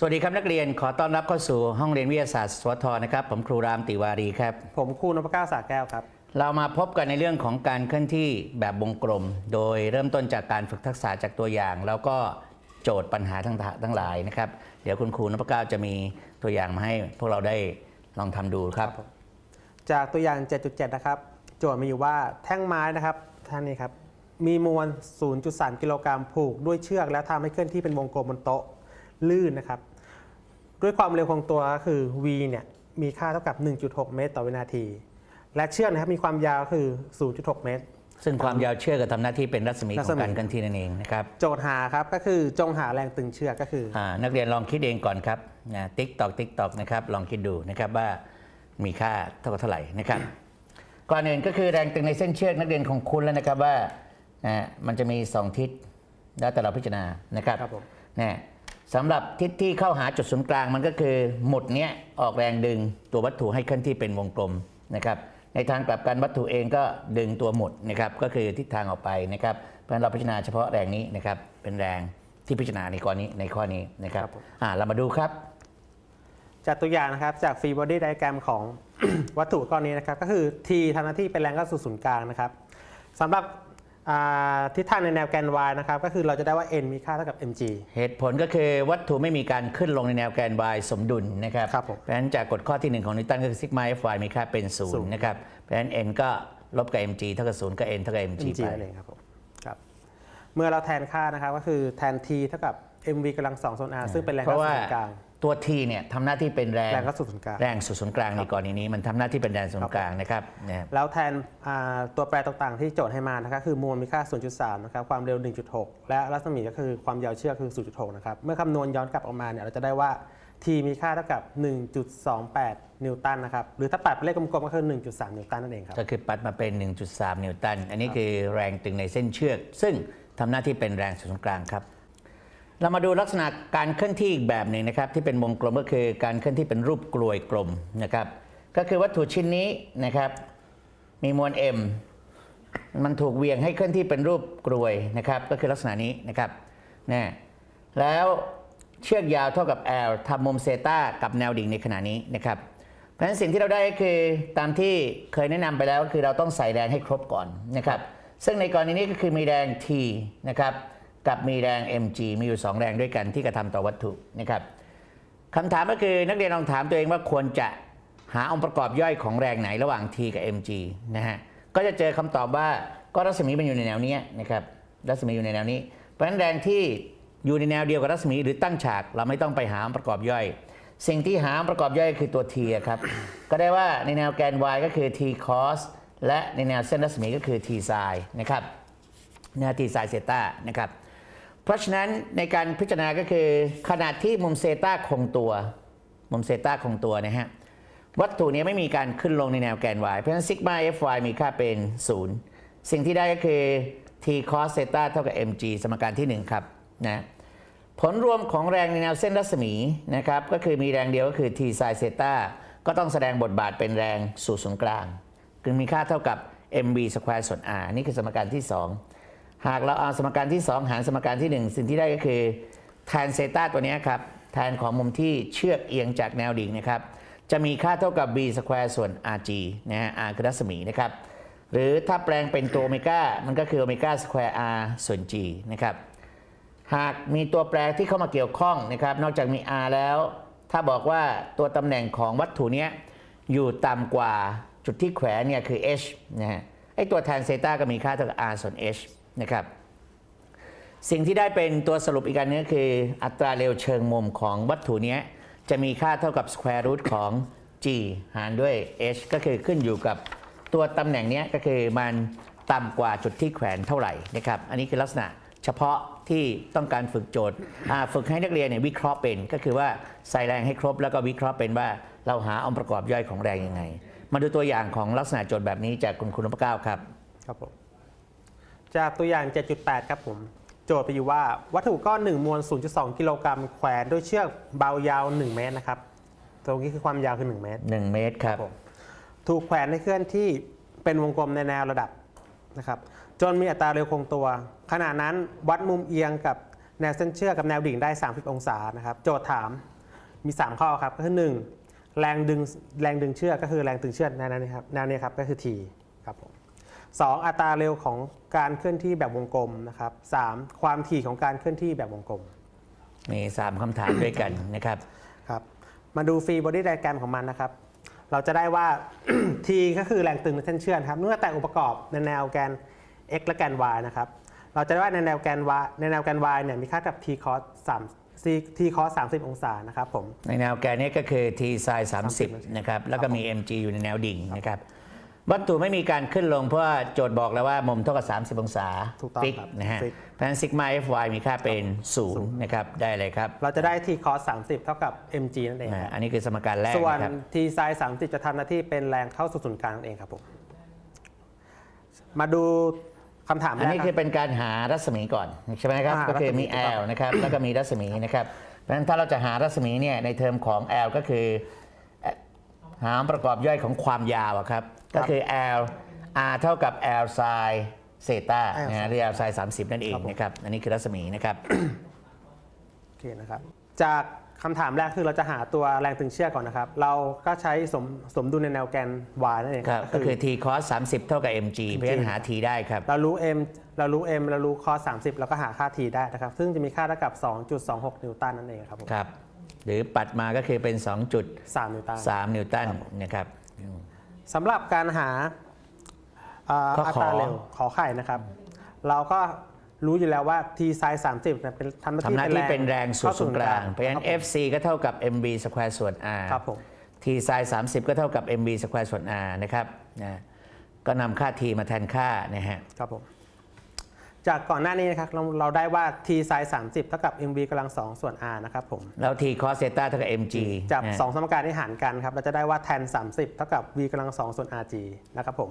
สวัสดีครับนักเรียนขอต้อนรับเข้าสู่ห้องเรียนวิทยาศาสตร์สวทนะครับ ผมครูรามติวารีครับ ผมครูนพเก้าสาแก้วครับ เรามาพบกันในเรื่องของการเคลื่อนที่แบบวงกลม โดยเริ่มต้นจากการฝึกทักษะจากตัวอย่าง แล้วก็โจทย์ปัญหาทั้งทั้งหลายนะครับ เดี๋ยวคุณครูนพเก้าจะมีตัวอย่างมาให้พวกเราได้ลองทำดูครับ จากตัวอย่าง 7.7 นะครับ โจทย์มีอยู่ว่าแท่งไม้นะครับท่านนี้ครับมีมวล 0.3 กิโลกรัมผูกด้วยเชือกแล้วทำให้เคลื่อนที่เป็นวงกลมบนโต๊ะลื่นนะครับ ด้วยความเร็วของตัวก็คือ v เนี่ยมีค่าเท่ากับ 1.6 เมตร ต่อวินาที และเชือกนะครับมีความยาวคือ 0.6 เมตร ซึ่งความยาวเชือกก็ทำหน้าที่เป็นรัศมีขรัอศงมีการเคลื่อนที่นั่นเองนะครับโจทย์หาครับก็คือจงหาแรงตึงเชือกก็คืออ่านักเรียนลองคิดเองก่อนครับนะติ๊กตอกติ๊กตอกนะครับลองคิดดูนะครับว่ามีค่าเท่ากับเท่าไหร่นะครับก่อนอื่นก็คือแรงตึงในเส้นเชือกนักเรียนของคุณแล้วนะครับว่านะมันจะมี 2 ทิศแล้วแต่เราพิจารณานะครับครับผมนะ สำหรับทิศที่เข้าหาจุดศูนย์กลางมันก็คือ หมุดเนี้ยออกแรงดึงตัววัตถุให้เคลื่อนที่เป็นวงกลมนะครับในทางกลับกันวัตถุเองก็ดึงตัวหมุดนะครับก็คือทิศทางออกไปนะครับเพราะฉะนั้นเราพิจารณาเฉพาะแรงนี้นะครับเป็นแรงที่พิจารณาในข้อนี้ในข้อนี้นะครับครับผม อ่าเรามาดูครับจากตัวอย่างนะครับจากฟรีบอดี้ไดแกรมของ วัตถุก้อนนี้นะครับก็คือ T ทำหน้าที่เป็นแรงเข้าสู่ศูนย์กลางนะครับสำหรับอ่า ทิศทางในแนวแกน y นะครับก็คือเราจะได้ว่า n มีค่าเท่ากับ mg เหตุผลก็คือวัตถุไม่มีการขึ้นลงในแนวแกน y สมดุลนะครับ ครับผมเพราะฉะนั้นจากกฎข้อที่หนึ่งของนิวตันก็คือซิกมา fy มีค่าเป็นศูศูนนย์ย์นะครับ เพราะฉะนั้น n ก็ลบกับ mg เท่ากับศูนย์ก็ n เท่ากับ mg mg ไปนั่นเองครับผมครับเมื่อเราแทนค่านะครับก็คือแทน t เท่ากับ mv กำลังสองส่วน r ซึ่งเป็นแรงเพเข้าราะสู่ว่าศูนย์กลาง ตัว t เนี่ยทำหน้าที่เป็นแรงแรงเข้าสู่ศูนย์กลาง แรงสู่ศูนย์กลางในกรณีนี้มันทำหน้าที่เป็นแรงศูนย์กลางนะครับเนี่ยแล้วแทนอ่าตัวแปรต่างๆ ที่โจทย์ให้มานะครับคือมวลมีค่า 0.3 นะครับ ความเร็ว 1.6 และรัศมีก็คือความยาวเชือกคือ 0.6 นะครับ เมื่อคำนวณย้อนกลับออกมาเนี่ยเราจะได้ว่า t มีค่าเท่ากับ 1.28 นิวตันนะครับ หรือถ้าปัดเป็นเลขกลมๆก็คือ 1.3 นิวตันนั่นเองครับ ก็คือปัดมาเป็น 1.3 นิวตัน อันนี้คือแรงตึงในเส้นเชือก ซึ่งทำหน้าที่เป็นแรงศูนย์กลางครับ เรามาดูลักษณะการเคลื่อนที่อีกแบบหนึ่งนะครับ ที่เป็นวงกลมก็คือการเคลื่อนที่เป็นรูปกลวยกลมนะครับ ก็คือวัตถุชิ้นนี้นะครับ มีมวล m มันถูกเวียงให้เคลื่อนที่เป็นรูปกลวยนะครับ ก็คือลักษณะนี้นะครับนะแล้วเชือกยาวเท่ากับ L ทำมุมเซตากับแนวดิ่งในขณะนี้นะครับ เพราะฉะนั้นสิ่งที่เราได้ก็คือตามที่เคยแนะนำไปแล้วก็คือเราต้องใส่แรงให้ครบก่อนนะครับ ซึ่งในกรณีนี้ก็คือมีแรง T นะครับ กับมีแรง mg มีอยู่ 2 แรงด้วยกันที่กระทำต่อวัตถุนะครับคำถามก็คือนักเรียนลองถามตัวเองว่าควรจะหาองค์ประกอบย่อยของแรงไหนระหว่าง T กับ mg นะฮะก็จะเจอคำตอบว่าก็รัศมีมันอยู่ในแนวนี้นะครับรัศมีอยู่ในแนวนี้ เพราะฉะนั้นแรงที่อยู่ในแนวเดียวกับรัศมีหรือตั้งฉากเราไม่ต้องไปหาองค์ประกอบย่อย สิ่งที่หาองค์ประกอบย่อยคือตัว t ครับก็ได้ว่าในแนวแกน y ก็คือ t cos และในแนวเส้นรัศมีก็คือ t sin นะครับแนว t sin เซต้านะครับ เพราะฉะนั้นในการพิจารณาก็คือขนาดที่มุมเซต้าคงตัว มุมเซต้าคงตัวนะฮะวัตถุนี้ไม่มีการขึ้นลงในแนวแกน y เพราะฉะนั้นซิกมา fy มีค่าเป็น 0 สิ่งที่ได้ก็คือ t cos เซต้าเท่ากับ mg สมการที่ 1 ครับนะผลรวมของแรงในแนวเส้นรัศมีนะครับก็คือมีแรงเดียวก็คือ t sin เซต้าก็ต้องแสดงบทบาทเป็นแรงสู่ศูนย์กลางคือมีค่าเท่ากับ mv สแควร์ส่วน r นี่คือสมการที่ 2 หากเราเอาสมการที่ 2 หารสมการที่ 1 สิ่งที่ได้ก็คือแทนเซตาตัวนี้ครับแทนของมุมที่เชือกเอียงจากแนวดิ่งนะครับจะมีค่าเท่ากับ b สแควร์ส่วน rg นะฮะ r คือรัศมีนะครับหรือถ้าแปลงเป็นตัวโอเมก้ามันก็คือโอเมก้าสแควร์ r ส่วน g นะครับหากมีตัวแปรที่เข้ามาเกี่ยวข้องนะครับนอกจากมี r แล้ว ถ้าบอกว่าตัวตำแหน่งของวัตถุนี้อยู่ต่ำกว่าจุดที่แขวนเนี่ยคือ h นะฮะไอตัวแทนเซตาก็มีค่าเท่ากับ r ส่วน h นะครับ สิ่งที่ได้เป็นตัวสรุปอีกอันนึงก็คืออัตราเร็วเชิงมุมของวัตถุนี้จะมีค่าเท่ากับ square root ของ g หารด้วย h ก็คือขึ้นอยู่กับตัวตำแหน่งนี้ก็คือมันต่ำกว่าจุดที่แขวนเท่าไหร่นะครับ อันนี้คือลักษณะเฉพาะที่ต้องการฝึกโจทย์ฝึกให้นักเรียนเนี่ยวิเคราะห์เป็น ก็คือว่าใส่แรงให้ครบแล้วก็วิเคราะห์เป็นว่าเราหาองค์ประกอบย่อยของแรงยังไง มาดูตัวอย่างของลักษณะโจทย์แบบนี้จากคุณคุณนพเก้าครับ ครับผม จากตัวอย่าง 7.8 ครับผม โจทย์ไปอยู่ว่าวัตถุก้อนหนึ่งมวล 0.2 กิโลกรัมแขวนด้วยเชือกเบายาว 1 เมตรนะครับ ตรงนี้คือความยาวคือ 1 เมตร 1 เมตรครับผมถูกแขวนให้เคลื่อนที่เป็นวงกลมในแนวระดับนะครับจนมีอัตราเร็วคงตัว ขณะนั้นวัดมุมเอียงกับแนวเส้นเชือกกับแนวดิ่งได้ 30 องศานะครับ โจทย์ถามมี 3 ข้อครับก็คือ 1 แรงดึงแรงดึงเชือกก็คือแรงตึงเชือกแนวนี้ครับแนวนี้ครับก็คือ T ครับผม สองอัตราเร็วของการเคลื่อนที่แบบวงกลมนะครับสามความถี่ของการเคลื่อนที่แบบวงกลมมี3คำถามด้วยกันนะครับครับ มาดูฟรีบอดี้ไดแกรมของมันนะครับ เราจะได้ว่า T ก็คือแรงตึงในเส้นเชือกครับเมื่อแต่งองค์ประกอบในแนวแกน x และแกน y นะครับ เราจะได้ว่าในแนวแกน y ในแนวแกน y เนี่ยมีค่ากับ t cos 3 t cos 30 องศานะครับผม ในแนวแกนนี้ก็คือ t sin 30 นะครับ แล้วก็มี mg อยู่ในแนวดิ่งนะครับ วัตถุไม่มีการขึ้นลงเพราะว่าโจทย์บอกแล้วว่ามุมเท่ากับ 30 องศาถูกต้องฟิกครับนะฮะฟิกเพราะฉะนั้น sigma fy มีค่าเป็น 0 นะครับ ได้เลยครับเราจะได้ t cos 30 เท่ากับ mg นั่นเองอ่าครับอันนี้คือสมการแรกส่วน นะครับ t sin 30 จะทำหน้าที่เป็นแรงเข้าสู่ศูนย์กลางนั่นเองครับผมมาดูคำถามอันแรกนี้คคืรับอเป็นการหารัศมีก่อนใช่ไหมครับ อ่าก็คือมี รัศมีถูกต้ L องนะครับ แล้วก็มีรัศมีนะครับ เพราะฉะนั้นถ้าเราจะหารัศมีเนี่ยในเทอมของ L ก็คือเอ่อหาประกอบย่อยของความยาวอะครับ ก็คือ L R เท่ากับ L sin เซตา L นะฮะหรือ L sin 30 นั่นเองครับผมนะครับ อันนี้คือรัศมีนะครับ โอเคนะครับ จากคำถามแรกคือเราจะหาตัวแรงตึงเชือกก่อนนะครับ เราก็ใช้สมสมดุลในแนวแกน y นั่นเองครับ ก็คือ t cos 30 เท่ากับ mg เพราะฉะนั้นหา t ได้ครับ เรารู้ m เรารู้ m เรารู้ cos 30เราก็หาค่า t ได้นะครับ ซึ่งจะมีค่าเท่ากับ 2.26 นิวตันนั่นเองครับผมครับ หรือปัดมาก็คือเป็น3นิวตัน2.3นิวตันนะครับ สำหรับการหาเอ่อข้ออัขอตราเร็วขอไข่นะครับ เราก็รู้อยู่แล้วว่า t sin 30เนี่ยเป็นทำหน้าทำหน้าที่เป็นแรงสู่เข้ศูนย์กลาง เพราะฉะนั้นคบผม FC ก็เท่ากับ MB สแควร์ส่วน R ครับผม T sin 30 ก็เท่ากับ MB สแควร์ส่วน R นะครับนะก็นำค่า T มาแทนค่านะฮะ ครับผม จากก่อนหน้านี้นะครับเราเราได้ว่า t sin 30เท่ากับ mv กำลัง 2 ส่วน r นะครับผม แล้ว T cos theta เท่ากับ MG จับนะฮะ2สมการที่หารกันครับ เราจะได้ว่า tan 30เท่ากับ v กำลัง 2 ส่วน rg นะครับผม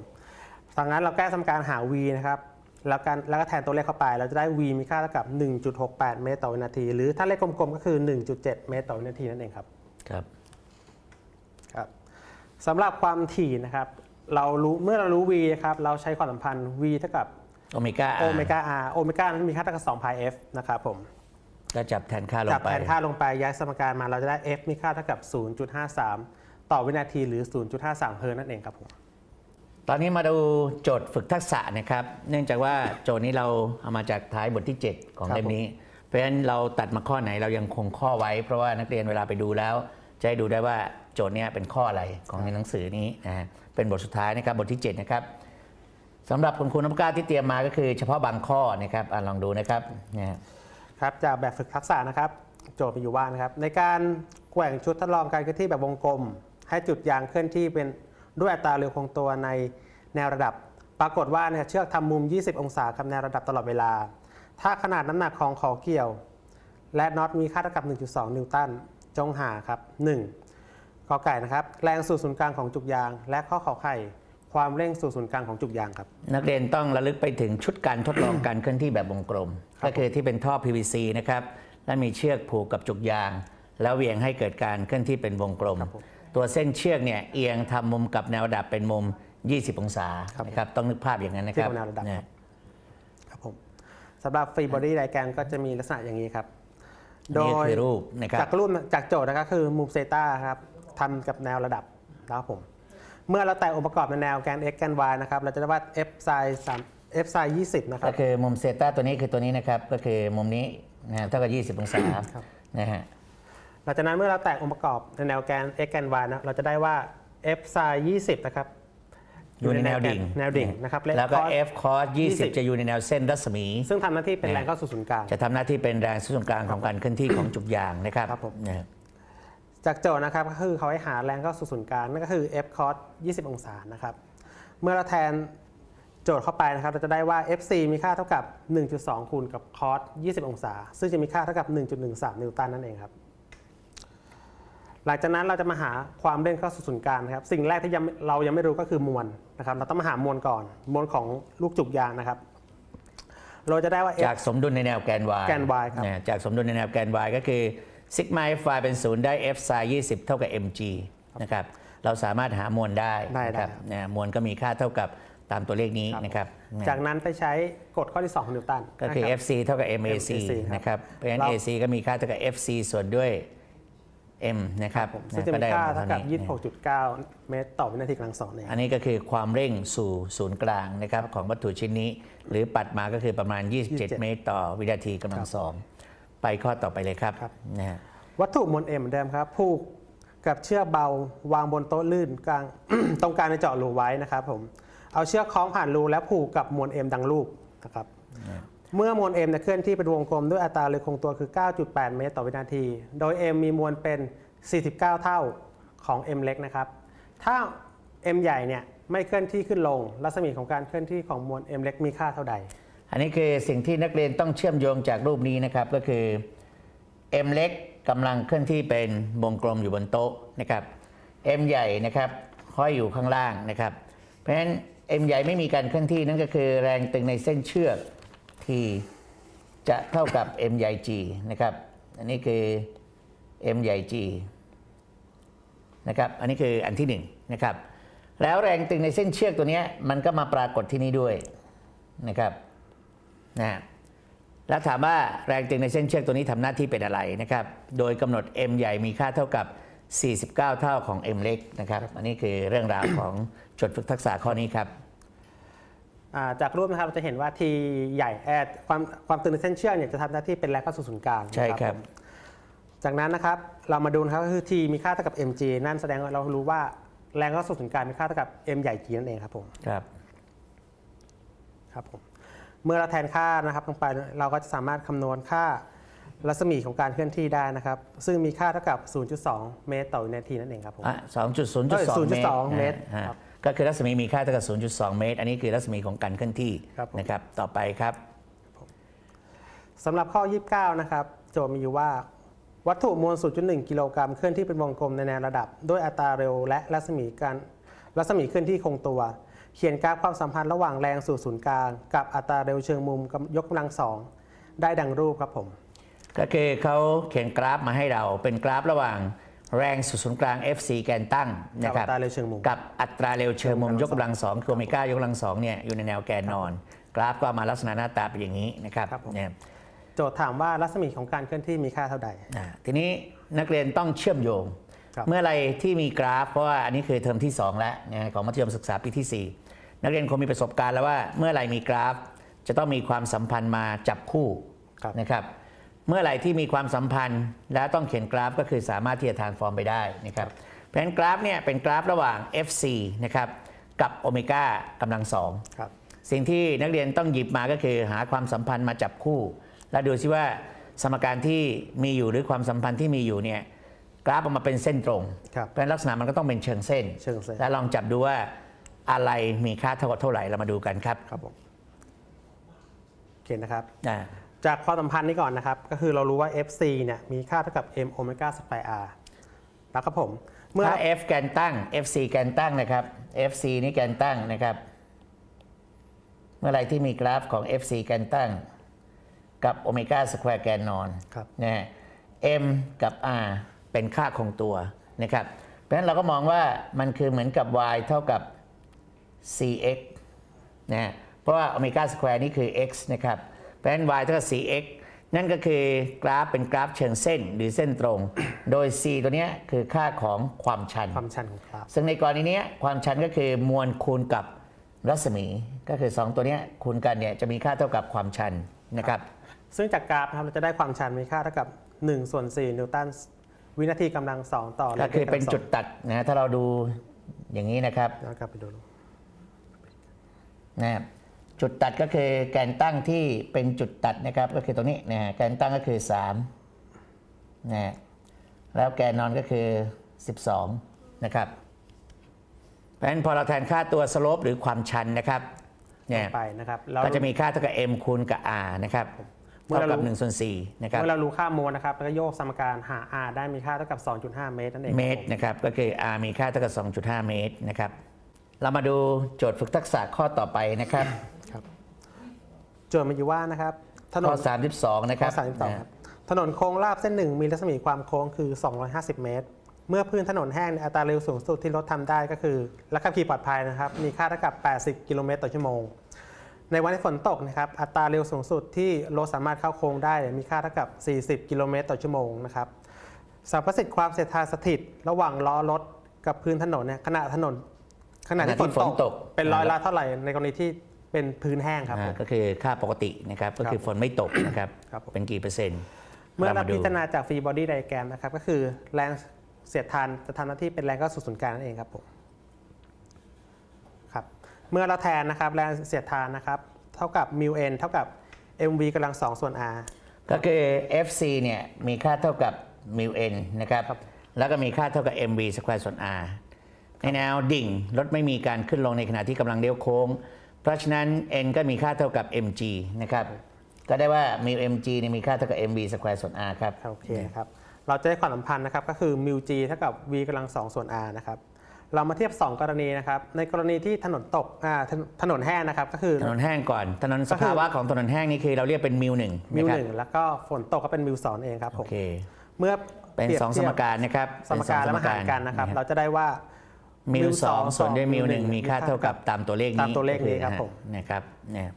ดังนั้นเราแก้สมการหา v นะครับแล้วกันแล้วก็แทนตัวเลขเข้าไป เราจะได้ v มีค่าเท่ากับ 1.68 เมตรต่อวินาที หรือถ้าเลขกลมๆก็คือ 1.7 เมตรต่อวินาทีนั่นเองครับ ครับ ครับสำหรับความถี่นะครับ เรารู้เมื่อเรารู้ v นะครับ เราใช้ความสัมพันธ์ v เท่ากับ โอเมก้าโอเมก้า r โอเมก้านั้นมีค่าเท่ากับ2 pi f นะครับผมก็จับแทนค่าลงจับไปแทนค่าลงไปย้ายสมการมาเราจะได้ f มีค่าเท่ากับ 0.53 ต่อวินาทีหรือ 0.53 เฮิร์ตซ์นั่นเองครับผมตอนนี้มาดูโจทย์ฝึกทักษะนะครับ เนื่องจากว่าโจทย์นี้เราเอามาจากท้ายบทที่ 7 ของครับเล่มนี้ เพราะฉะนั้นเราตัดมาข้อไหนเรายังคงข้อไว้ เพราะว่านักเรียนเวลาไปดูแล้ว จะได้ดูได้ว่าโจทย์เนี้ยเป็นข้ออะไรของในหนังสือนี้นะฮะเป็นบทสุดท้ายนะครับบทที่ 7 นะครับ สำหรับคุณครูน้ำกล้าที่เตรียมมาก็คือเฉพาะบางข้อนะครับอะลองดูนะครับนะฮะครับจากแบบฝึกทักษะนะครับ โจทย์มีอยู่ว่านะครับ ในการแกว่งชุดทดลองการเคลื่อนที่แบบวงกลม ให้จุดยางเคลื่อนที่เป็นด้วยอัตราเร็วคงตัวในแนวระดับ ปรากฏว่าเนี่ยเชือกทำมุม 20 องศากับแนวระดับตลอดเวลา ถ้าขนาดน้ำหนักของขอเกี่ยว และน็อตมีค่าเท่ากับ 1.2 นิวตันจงหาครับ 1. กอไก่นะครับ แรงสู่ศูนย์กลางของจุกยาง และข้อขอไข่ ความเร่งสู่ศูนย์กลางของจุกยางครับ นักเรียนต้องระลึกไปถึงชุดการทดลองการเคลื่อนที่แบบวงกลม ก็คือที่เป็นท่อ PVC นะครับ และมีเชือกผูกกับจุกยาง แล้วเหวี่ยงให้เกิดการเคลื่อนที่เป็นวงกลมครับผมตัวเส้นเชือกเนี่ยเอียงทำมุมกับแนวดับเป็นมุม 20 องศาครับนะครับต้องนึกภาพอย่างนั้นนะครับเทียบกับแนวระดับนะครับผมสำหรับฟรีบอดี้ไดแกรมก็จะมีลักษณะอย่างนี้ครับนี่คือรูปนะครับจากรูปจากโจทย์นะครับคือมุมเซตาครับทำกับแนวระดับนะครับผม เมื่อเราแต่งองค์ประกอบในแนวแกน x แกน y นะครับ เราจะได้ว่า f sin 3 f sin 20 นะครัก็บคือมุมเซตาตัวนี้คือตัวนี้นะครับ ก็คือมุมนี้นะฮะเท่ากับ 20 องศาครับ นะฮะ หลังจากนั้นเมื่อเราแต่งองค์ประกอบในแนวแกน x แกน y นะเราจะได้ว่า f sin 20 นะครับอยู่ในแนวดิ่งแนวดิ่งนะครับแล้วก็ cos F cos 20 20 จะอยู่ในแนวเส้นรัศมี ซึ่งทำหน้าที่เป็นเนี่ยแรงเข้าสู่ศูนย์กลาง จะทำหน้าที่เป็นแรงส่วนกลางของการเคลื่อนที่ของจุกยางนะครับครับผมนะฮะ จากโจทย์นะครับก็คือเขาให้หาแรงเข้าสู่ศูนย์กลางนั่นก็คือ f cos 20 องศานะครับ เมื่อเราแทนโจทย์เข้าไปนะครับ เราจะได้ว่า fc มีค่าเท่ากับ 1.2 คูณกับ cos 20 องศา ซึ่งจะมีค่าเท่ากับ 1.13 นิวตันนั่นเองครับ หลังจากนั้นเราจะมาหาความเร่งเข้าสู่ศูนย์กลางนะครับ สิ่งแรกที่ยังเรายังไม่รู้ก็คือมวลนะครับ เราต้องมาหามวลก่อน มวลของลูกจุกยางนะครับเราจะได้ว่า f จากสมดุลในแนวแกน y แกน y ครับนะจากสมดุลในแนวแกน y ก็คือ ซิกมา f y เป็นศูนย์ได้ f sin 20 เท่ากับ mg นะครับ เราสามารถหามวลได้ได้นะครับได้นะมวลก็มีค่าเท่ากับตามตัวเลขนี้นะครับจากนั้นไปใช้กฎข้อที่ 2 ของนิวตันก็คือ นะรับ FC เท่ากับ MAC MAC ครับนะครับ เพราะฉะนั้น เรา AC ก็มีค่าเท่ากับ FC ส่วนด้วย M นะครับซึ่งจะมีได้ค่ามาเท่านี้กับ26.9 เมตรต่อวินาทีกำลังสองเนี่ย อันนี้ก็คือความเร่งสู่ศูนย์กลางนะครับของวัตถุชิ้นนี้ หรือปัดมาก็คือประมาณ 27 27 เมตรต่อวินาทีกำลังสอง ไปข้อต่อไปเลยครับครับ นะฮะวัตถุมวลเอ็มเหมือนเดิมครับ ผูกกับเชือกเบาวางบนโต๊ะลื่นกลาง ตรงกลางในเจาะรูไว้นะครับผมเอาเชือกคล้องผ่านรูแล้วผูกกับมวลเอ็มดังรูปนะครับเมื่อมวล m เนี่ยเคลื่อนที่เป็นวงกลมด้วยอัตราเร็วคงตัวคือ 9.8 เมตรต่อวินาที โดย m มีมวลเป็น 49 เท่าของ m เล็กนะครับ ถ้า m ใหญ่เนี่ยไม่เคลื่อนที่ขึ้นลง รัศมีของการเคลื่อนที่ของมวล m เล็กมีค่าเท่าใด อันนี้คือสิ่งที่นักเรียนต้องเชื่อมโยงจากรูปนี้นะครับก็คือ M เล็กกำลังเคลื่อนที่เป็นวงกลมอยู่บนโต๊ะนะครับ M ใหญ่นะครับห้อยอยู่ข้างล่างนะครับ เพราะฉะนั้น M ใหญ่ไม่มีการเคลื่อนที่นั่นก็คือแรงตึงในเส้นเชือกที่จะเท่ากับ M ใหญ่ G นะครับ อันนี้คือ M ใหญ่ G นะครับ อันนี้คืออันที่หนึ่งนะครับ แล้วแรงตึงในเส้นเชือกตัวนี้มันก็มาปรากฏที่นี่ด้วยนะครับ นะฮะแล้วถามว่าแรงตึงในเส้นเชือกตัวนี้ทำหน้าที่เป็นอะไรนะครับ โดยกำหนด M ใหญ่มีค่าเท่ากับ 49 เท่าของ M เล็กนะครับ อันนี้คือเรื่องราวของจดฝึกทักษะข้อนี้ครับอ่าจากรูปนะครับเราจะเห็นว่า t ใหญ่แอดความความตึงในเส้นเชือกเนี่ยจะทำหน้าที่เป็นแรงเข้าสู่ศูนย์กลางใช่ครับผมจากนั้นนะครับเรามาดูนะครับก็คือ t มีค่าเท่ากับ mg นั่นแสดงว่าเรารู้ว่าแรงเข้าสู่ศูนย์กลางมีค่าเท่ากับ m ใหญ่ g นั่นเองครับผมครับครับผม เมื่อเราแทนค่านะครับลงไปเราก็จะสามารถคำนวณค่ารัศมีของการเคลื่อนที่ได้นะครับ ซึ่งมีค่าเท่ากับ 0.2 เมตรต่อวินาทีนั่นเองครับผมอะ2.0.2เอ้ยเมตร0.2เมตรฮะครับก็คือรัศมีมีค่าเท่ากับ 0.2 เมตร อันนี้คือรัศมีของการเคลื่อนที่ครับผมนะครับ ต่อไปครับสำหรับข้อ 29 นะครับ โจทย์มีอยู่ว่า วัตถุมวล 0.1 กิโลกรัมเคลื่อนที่เป็นวงกลมในแนวระดับ ด้วยอัตราเร็วและรัศมีการรัศมีเคลื่อนที่คงตัว เขียนกราฟความสัมพันธ์ระหว่างแรงสู่ศูนย์กลาง กับอัตราเร็วเชิงมุมกำยกกำลังสองได้ดังรูปครับผม ก็คือเขาเขียนกราฟมาให้เราเป็นกราฟระหว่างแรงสู่ศูนย์กลาง FC แกนตั้งกันะบคอัรับตราเร็วเชิงมุมกับอัตราเร็วเชิงมุมยกกำลังสองคือโอเมก้ายกกำลังสองเนี่ยอยู่ในแนวแกนนอน กราฟก็มาลักษณะหน้าตาเป็นอย่างนี้นะครับครับผม เนี่ยโจทย์ถามว่ารัศมีของการเคลื่อนที่มีค่าเท่าใด อ่าทีนี้นักเรียนต้องเชื่อมโยง ครับ เมื่อไรที่มีกราฟ เพราะว่าอันนี้คือเทอมที่ 2 แล้วนะของมัธยมศึกษาปีที่4 นักเรียนคงมีประสบการณ์แล้วว่าเมื่อไรมีกราฟ จะต้องมีความสัมพันธ์มาจับคู่ครับนะครับ เมื่อไหร่ที่มีความสัมพันธ์และต้องเขียนกราฟ ก็คือสามารถที่จะทานฟอร์มไปได้นะครับเพราะฉะนั้นกราฟเนี่ยเป็นกราฟระหว่าง FC นะครับกับโอเมก้ากำลังสองครับสิ่งที่นักเรียนต้องหยิบมาก็คือหาความสัมพันธ์มาจับคู่ แล้วดูซิว่าสมการที่มีอยู่หรือความสัมพันธ์ที่มีอยู่เนี่ยกราฟออกมาเป็นเส้นตรงครับเพราะฉะนั้นลักษณะมันก็ต้องเป็นเชิงเส้นเชิงเส้นแล้วลองจับดูว่า อะไรมีค่าเท่ากับเท่าไหร่เรามาดูกันครับครับผมโอเคนะครับ อ่าจากความสัมพันธ์นี้ก่อนนะครับ ก็คือเรารู้ว่า FC เนี่ยมีค่าเท่ากับ m โอเมก้าสแควร์ r แล้วครับผม เมื่อ ถ้า F แกนตั้ง FC แกนตั้งนะครับ FC นี่แกนตั้งนะครับ เมื่อไหรที่มีกราฟของ FC แกนตั้ง กับโอเมก้าสแควร์แกนนอนครับ นะฮะ M กับ R เป็นค่าคงตัวนะครับ เพราะฉะนั้นเราก็มองว่ามันคือเหมือนกับ y เท่ากับ cx นะฮะเพราะว่าโอเมก้าสแควร์นี่คือ x นะครับ เพราะฉะนั้น y เท่ากับ cx นั่นก็คือกราฟเป็นกราฟเชิงเส้นหรือเส้นตรง โดย c ตัวเนี้ยคือค่าของความชัน ความชันของกราฟ ซึ่งในกรณีเนี้ยความชันก็คือมวลคูณกับรัศมี ก็คือ 2 ตัวเนี้ยคูณกันเนี่ยจะมีค่าเท่ากับความชันนะครับ ซึ่งจากกราฟนะครับเราจะได้ความชันมีค่าเท่ากับ1ส่วน4นิวตันวินาทีกำลัง 2 ต่อก็คือเป็นลขจุดตัดนะถ้าเราดูอย่างนี้นะครับย้อนกลับไปดู นะครับจุดตัดก็คือแกนตั้งที่เป็นจุดตัดนะครับก็คือตรงนี้นะฮะแกนตั้งก็คือ3นะฮะแล้วแกนนอนก็คือ 12 นะครับเพราะฉะนั้นพอเราแทนค่าตัวสโลปหรือความชันนะครับเนี่ยไปนะครับแล้วก็จะมีค่าเท่ากับ m คูณกับ r นะครับเมื่อเท่าเรากับรู้1ส่วน4นะครับเมื่อเรารู้ค่ามวลนะครับแล้วก็โยกสมการหา r ได้มีค่าเท่ากับ 2.5 เมตรนั่นเองเมตรนะครับก็คือ r มีค่าเท่ากับ 2.5 เมตรนะครับ เรามาดูโจทย์ฝึกทักษะข้อต่อไปนะครับครับ โจทย์มีอยู่ว่านะครับถนข้อน32นะคข้รัอบ32ครับถนนโค้งราบเส้นหนึ่งมีรัศมีความโค้งคือ 250 เมตร เมื่อพื้นถนนแห้งเนี่ยอัตราเร็วสูงสุดที่รถทำได้ก็คือและขับขี่ปลอดภัยนะครับ มีค่าเท่ากับ 80 กิโลเมตรต่อชั่วโมง ในวันที่ฝนตกนะครับ อัตราเร็วสูงสุดที่รถสามารถเข้าโค้งได้เนี่ยมีค่าเท่ากับ 40 กิโลเมตรต่อชั่วโมงนะครับสรรพสิทธิ์ความเสียดทานสถิต ระหว่างล้อรถกับพื้นถนนเนี่ยขณะถนน ขณะที่ฝนขณะที่ฝนตตกกเป็นร้อยละเท่าไหร่ในกรณีที่เป็นพื้นแห้งครับผอ่ามก็คือค่าปกตินะครับก็คือฝนไม่ตกนะครับครับผมเป็นกี่เปอร์เซ็นต์ เมื่อเราดูพิจารณาจากฟรีบอดี้ไดแกรมนะครับก็คือแรงเสียดทานจะทำหน้าที่เป็นแรงเข้าสู่ศูนย์กลางนั่นเองครับผมครับเมื่อเราแทนนะครับแรงเสียดทานนะครับเท่ากับมิวเอ็นเท่ากับ mv กำลัง2ส่วน r ก็คือ FC เนี่ยมีค่าเท่ากับ μ n นะครับแล้วก็มีค่าเท่ากับ mv สแควร์ส่วน r ในแนวดิ่งรถไม่มีการขึ้นลงในขณะที่กำลังเลี้ยวโค้ง เพราะฉะนั้น n ก็มีค่าเท่ากับ mg นะครับก็ได้ว่า μ mg เนี่ยมีค่าเท่ากับ mv สแควร์ส่วน r ครับโอเคครับเราจะได้ความสัมพันธ์นะครับก็คือมิว g เท่ากับ v กำลัง2ส่วน r นะครับเรามาเทียบ 2 กรณีนะครับ ในกรณีที่ถนนตกอ่าถนถนนแห้งนะครับ ก็คือถนนแห้งก่อน ถนนก็สคือภาวะของถนนแห้งนี่คือเราเรียกเป็นมิวหนึ่งมิวนะคหรับนึ่งแล้วก็ฝนตกก็เป็นมิวสองเองครับผโอมเคเมื่อเป็นปรียบสองสทียมบการนะครับ สมการแล้วมาหารกันนะครับ เราจะได้ว่า มิวสองมิวสองส่วนด้วยมิวหนึ่งมิวหนึ่งมีค่าเท่ากับตามตัวเลขนี้ตามตัวเลขนี้ครับก็อผมนะครับเนี่ย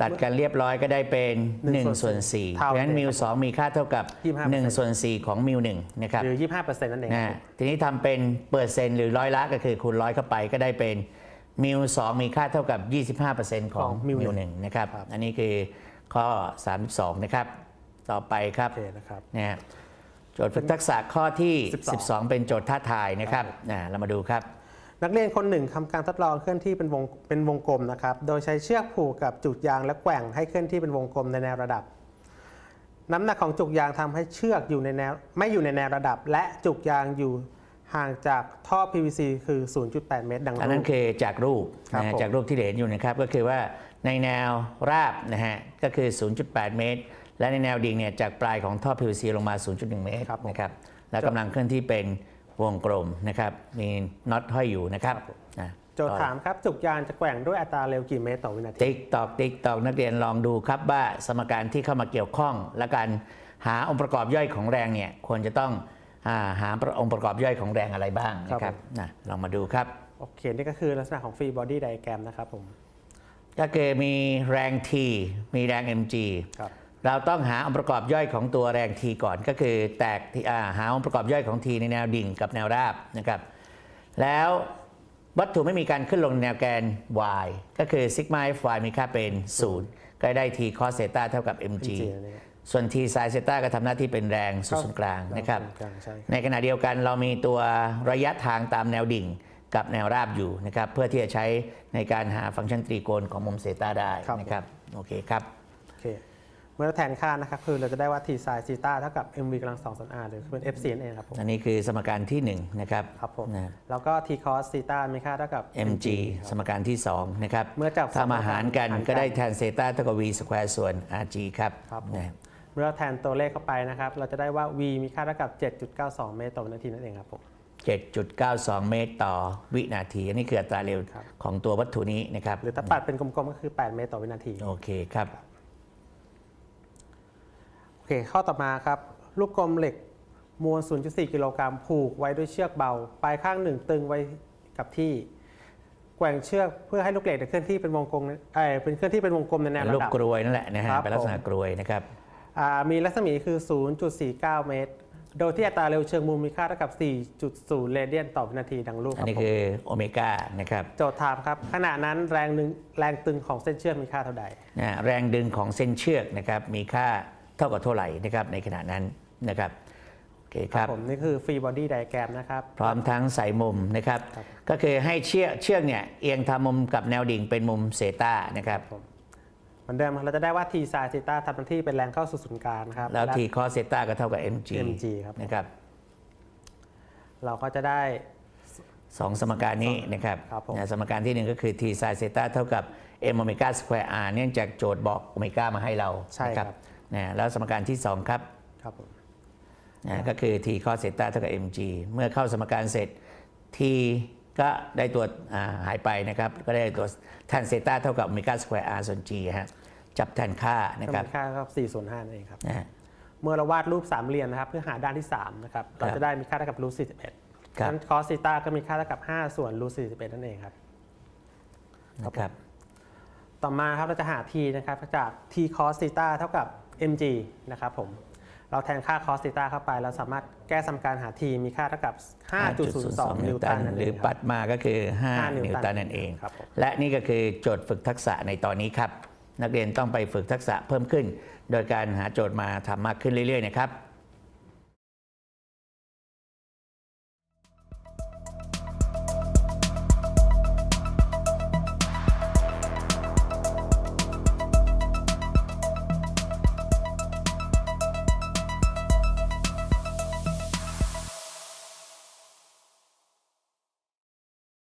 ตัดกันเรียบร้อยก็ได้เป็นหนึ่ง1ส่ส่ววนนสี่4เท่าเพราะฉะนั้นเดิมมิวสองมีค่าเท่ากับ25% 1ส่วน4ของมิวหนึ่งนะครับหรือ 25%นั่นเองคนะรับทีนี้ทำเป็นเปอร์เซ็นต์หรือร้อยละก็คือคูณร้อยเข้าไปก็ได้เป็นมิวสองมีค่าเท่ากับ 25%ของของมิมิววหหนึ่นึ่งงนะครับครับ อันนี้คือข้อ 32 นะครับ ต่อไปครับโอเคนะครับนะฮะ โจทย์ฝึกทักษะข้อที่ 12 12 เป็นโจทย์ท่าทายนะครับนะเรามาดูครับ นักเรียนคนหนึ่งทำการทดลองเคลื่อนที่เป็นวงเป็นวงกลมนะครับ โดยใช้เชือกผูกกับจุกยางและแกว่งให้เคลื่อนที่เป็นวงกลมในแนวระดับ น้ำหนักของจุกยางทำให้เชือกอยู่ในแนวไม่อยู่ในแนวระดับ และจุกยางอยู่ห่างจากท่อ PVC คือ 0.8 เมตร ดังอันรูนั้นปคือจากรูปครับนะฮะผม จากรูปที่เห็นอยู่นะครับ ก็คือว่าในแนวราบนะฮะก็คือ 0.8 เมตร และในแนวดิ่งเนี่ยจากปลายของท่อ PVC ลงมา 0.1 เมตรครับผมนะครับแล้วกำลังเคลื่อนที่เป็นวงกลมนะครับมีน็อตห้อยอยู่นะครับนะโจทย์ถามครับจุกยางจะแกว่งด้วยอัตราเร็วกี่เมตรต่อวินาทีติ๊กตอกติ๊กตอกนักเรียนลองดูครับว่าสมการที่เข้ามาเกี่ยวข้อง และการหาองค์ประกอบย่อยของแรงเนี่ยควรจะต้องอาหาองค์ประกอบย่อยของแรงอะไรบ้างนะคครัรับบนะลองมาดูครับโอเคนี่ก็คือลักษณะของฟรีบอดี้ไดแกรมนะครับผมก็คือมีแรง T มีแรง mg ครับ เราต้องหาองค์ประกอบย่อยของตัวแรง T ก่อนก็คือแตกที่อ่าหาองค์ประกอบย่อยของ T ในแนวดิ่งกับแนวราบนะครับแล้ววัตถุไม่มีการขึ้นลงในแนวแกน y ก็คือซิกมา fy มีค่าเป็น 0 ก็ได้ t cos เซตาเท่ากับ mg นั่นเองส่วน t sin เซตาก็ทำหน้าที่เป็นแรงสู่ศูนย์กลางนะครับกลางใช่ครับ ในขณะเดียวกันเรามีตัวระยะทางตามแนวดิ่งกับแนวราบอยู่นะครับเพื่อที่จะใช้ในการหาฟังก์ชันตรีโกณของมุมเซตาได้ครับนะครับโอเคครับโอ เคเมื่อเราแทนค่านะครับคือเราจะได้ว่า t sin ซีตาเท่ากับ mv กำลัง2ส่วน r หรือเป็น fc นั่นเองครับผมอันนี้คือสมการที่1นะครับครับผมนะแล้วก็ t cos ซีตามีค่าเท่ากับ mg สมการที่ 2 นะครับ เมื่อจับถ้ามาหารกันหารกันก็ได้แทนเซตาเท่ากับ v สแควร์ส่วน rg ครับครับผมนะเมื่อเราแทนตัวเลขเข้าไปนะครับ เราจะได้ว่า v มีค่าเท่ากับ 7.92 เมตรต่อวินาทีนั่นเองครับผม7.92 เมตรต่อวินาที อันนี้คืออัตราเร็วครับของตัววัตถุนี้นะครับ หรือถ้าปัดเป็นกลมๆก็คือ 8 เมตรต่อวินาที โอเคครับโอ เคข้อต่อมาครับ ลูกกลมเหล็กมวล 0.4 กิโลกรัมผูกไว้ด้วยเชือกเบา ปลายข้างหนึ่งตึงไว้กับที่ แกว่งเชือกเพื่อให้ลูกเหล็กเนี่ยเคลื่อนที่เป็นวงกลมเอ้ยเป็นเคลื่อนที่เป็นวงกลมในแนวลูระกดับกรวยนั่นแหละนะฮะครับเป็นลักษณะผมกรวยนะครับอ่ามีรัศมีคือ 0.49 เมตร โดยที่อัตราเร็วเชิงมุมมีค่าเท่ากับ 4.0 เรเดียนต่อวินาทีดังรูปคอันรับนี้ผมคือโอเมก้านะครับ โจทย์ถามครับ ขณะนั้นแรงหนึ่งแรงตึงของเส้นเชือกมีค่าเท่าใดนะแรงดึงของเส้นเชือกนะครับมีค่า เท่ากับเท่าไหร่นะครับในขณะนั้นนะครับโอเคครับผมนี่คือฟรีบอดี้ไดแกรมนะครับ พร้อมทั้งใส่มุมนะครับ ครับ ก็คือให้เชือกเชือกเนี่ยเอียงทำมุมกับแนวดิ่งเป็นมุมเซตานะครับผมเหมือนเดิมเราจะได้ว่า t sin ซีตาทำหน้าที่เป็นแรงเข้าสู่ศูนย์กลางนะครับ แล้วะทีคอเซตาก็เท่ากับ mg mg ครับ นะครับเราก็จะได้ สองสมการนี้นะครับครับผม นะสมการที่หนึ่งก็คือ t sin เซตาเท่ากับ m โอเมก้าสแควร์ r เนื่องจากโจทย์บอกโอเมก้ามาให้เราใช่นะ ครับ นะแล้วสมการที่สองครับครับผมนะก็คือ t cos เซตาเท่ากับ mg เมื่อเข้าสมการเสร็จ t ก็ได้ตัวอ่าหายไปนะครับ ก็ได้ตัวแทนเซตาเท่ากับโอเมก้าสแควร์ r ส่วน g ฮะจับแทนค่านะก็ครับมีค่าครับ4ส่วน5นั่นเองครับนะฮะเมื่อเราวาดรูปสามเหลี่ยมนะครับเพื่อหาด้านที่3นะครับเราจะได้มีค่าเท่ากับรูท41ครับนั้นคอสซีตาก็มีค่าเท่ากับ 5 ส่วนรูท41นั่นเองครับนะครับ ต่อมาครับเราจะหา t นะครับจาก t cos theta เท่ากับ mg นะครับผม เราแทนค่า cos theta เข้าไป เราสามารถแก้สมการหา t มีค่าเท่ากับ 5.02 นิวตันนั่นหเอรืองคปัรับดมาก็คือห้า5นินิววตัตันนนั่นเองครับผมและนี่ก็คือโจทย์ฝึกทักษะในตอนนี้ครับ นักเรียนต้องไปฝึกทักษะเพิ่มขึ้น โดยการหาโจทย์มาทำมากขึ้นเรื่อยๆนะครับ